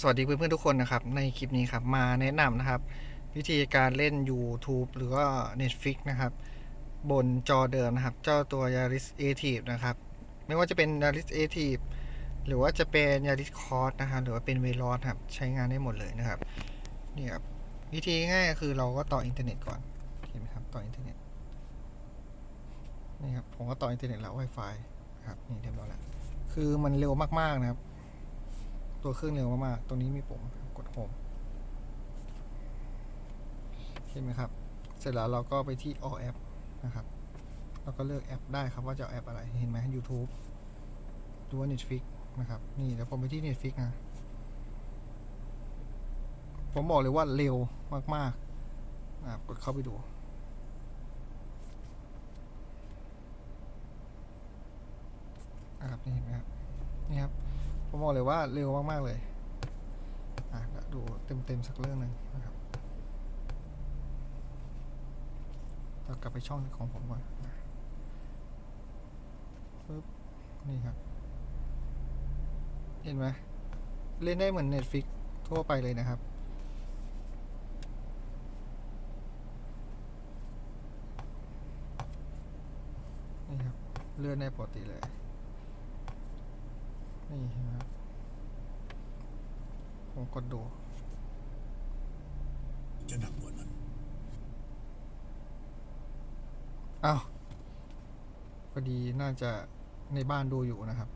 สวัสดีเพื่อนๆทุกคนนะครับ ในคลิปนี้ครับมาแนะนำนะครับ วิธีการเล่น YouTube หรือว่า Netflix นะครับ บนจอเดิมนะครับ เจ้าตัว Yaris a t i v e นะครับ ไม่ว่าจะเป็น Yaris a t i v e หรือว่าจะเป็น Yaris Cross นะครับ หรือว่าเป็น v e l o ครับ ใช้งานได้หมดเลยนะครับนี่ครับวิธีง่ายก็คือเราก็ต่ออินเทอร์เน็ตก่อนเห็นไหมครับต่ออินเทอร์เน็ตนี่ครับผมก็ต่ออินเทอร์เน็ตแล้ว Wi-Fi ครับนี่เรียบร้อยแล้วคือมันเร็วมากๆนะครับ ตัวเครื่องเร็วมากๆ ตรงนี้มีปุ่มกดโฮมเห็นไหมครับ เสร็จแล้วเราก็ไปที่ all app นะครับ เราก็เลือกแอปได้ครับว่าจะแอปอะไร เห็นไหม YouTube หรือว่า Netflix นะครับ นี่แล้วผมไปที่ Netflix นะ ผมบอกเลยว่าเร็วมากๆนะครับกดเข้าไปดูนะครับนี่เห็นไหมครับ นี่ครับ ผมบอกเลยว่าเร็วมาก ๆ เลย อะดูเต็ม ๆ สักเรื่องหนึ่งนะครับเรากลับไปช่องของผมก่อนนะปึ๊บ นี่ครับ เห็นไหมเล่นได้เหมือน Netflix ทั่วไปเลยนะครับ นี่ครับ เลื่อนได้ปกติเลย นี่เห็นไหมครับผมกดดู จะหนักกว่านั้นอ้าวพอดีน่าจะในบ้านดูอยู่นะครับ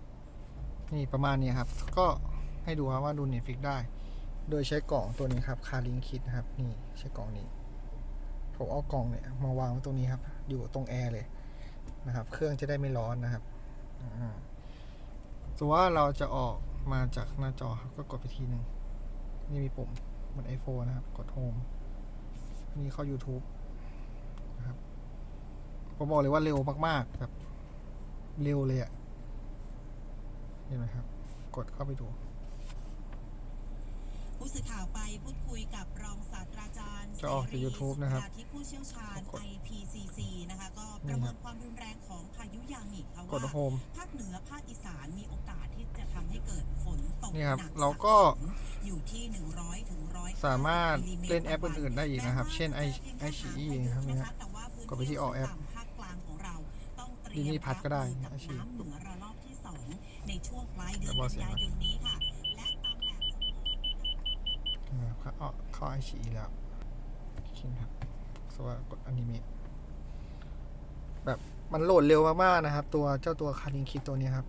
นี่ประมาณนี้ครับ ก็ให้ดูครับว่าดู Netflix ได้ โดยใช้กล่องตัวนี้ครับคาลิงคิดนะครับ นี่ใช้กล่องนี้ผมเอากล่องเนี่ยมาวางไว้ตรงนี้ครับ อยู่ตรงแอร์เลยนะครับ เครื่องจะได้ไม่ร้อนนะครับอ่า สมมติว่าเราจะออกมาจากหน้าจอครับก็กดไปทีหนึ่งนี่มีปุ่มเหมือน iPhone นะครับ กด Home นี่เข้า YouTube นะครับผมบอกเลยว่าเร็วมากๆแบบเร็วเลยอะเห็นไหมครับ กดเข้าไปดู ผู้สื่อข่าวไปพูดคุยกับรองศาสตราจารย์จะออกจาก YouTube นะครับ ที่ผู้เชี่ยวชาญกด IPCC นะคะ ก็นี่ประคเมิรับนความรุนแรงของ พายุยามิค่ะกดว่าโฮม ภาคเหนือภาคอีสานมีโอกาสที่จะทำให้เกิดฝนตกนี่ครับหนักเราก็ สะสมอยู่ที่100ถึง100สามารถเล่นแอปอื่นๆได้อีกนะครับ เช่น i i อ e นะครับนี่ครับกดไปที่ all app ภาคกลางของเราต้องเตรียม Disney Plus ก็ได้รับมือกับ iQIYI น้ำเหนือระลอกที่สองในช่วงปลายเดือนแล้วบอกกันเสียงยามายนนี้ค่ะ และตามแบบจำลองนะคะ นะครับเข้าเข้าไอชีแล้วคิดครับสว่ากดอนิเมะ แบบมันโหลดเร็วมากๆนะครับ ตัวเจ้าตัวคาริงคิดตัวนี้ครับ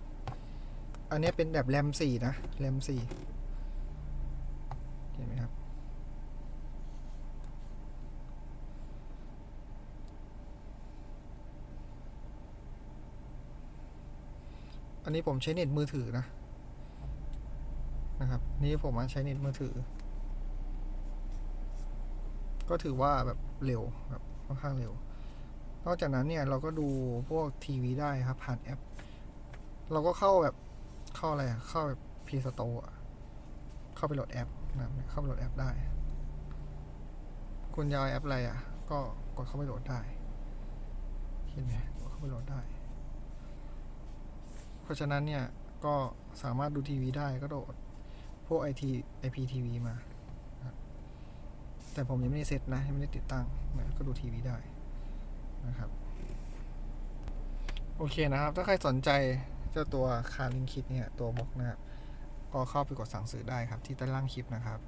อันนี้เป็นแบบแรมสี่นะแรมสี่เห็นไหมครับ อันนี้ผมใช้เน็ตมือถือนะ นะครับ นี่ผมใช้เน็ตมือถือ ก็ถือว่าแบบเร็วแบบค่อนข้างเร็ว นอกจากนั้นเนี่ยเราก็ดูพวกทีวีได้ครับ ผ่านแอป เราก็เข้าแบบเข้าอะไรเข้าแบบพีสโตอะเข้าไปโหลดแอปนะเข้าไปโหลดแอปได้ คุณจะเอาแอปอะไรอะก็กดเข้าไปโหลดได้เห็นไหมกดเข้าไปโหลดได้ เพราะฉะนั้นเนี่ยก็สามารถดูทีวีได้ก็โหลดพวกไอทีไอพีทีวีมา แต่ผมยังไม่ได้เซตนะยังไม่ได้ติดตั้งนะก็ดูทีวีได้ นะครับ โอเคนะครับ ถ้าใครสนใจเจ้าตัวคาลิงคิดเนี่ย ตัวบล็อกนะครับ ก็เข้าไปกดสั่งซื้อได้ครับที่ใต้ล่างคลิปนะครับ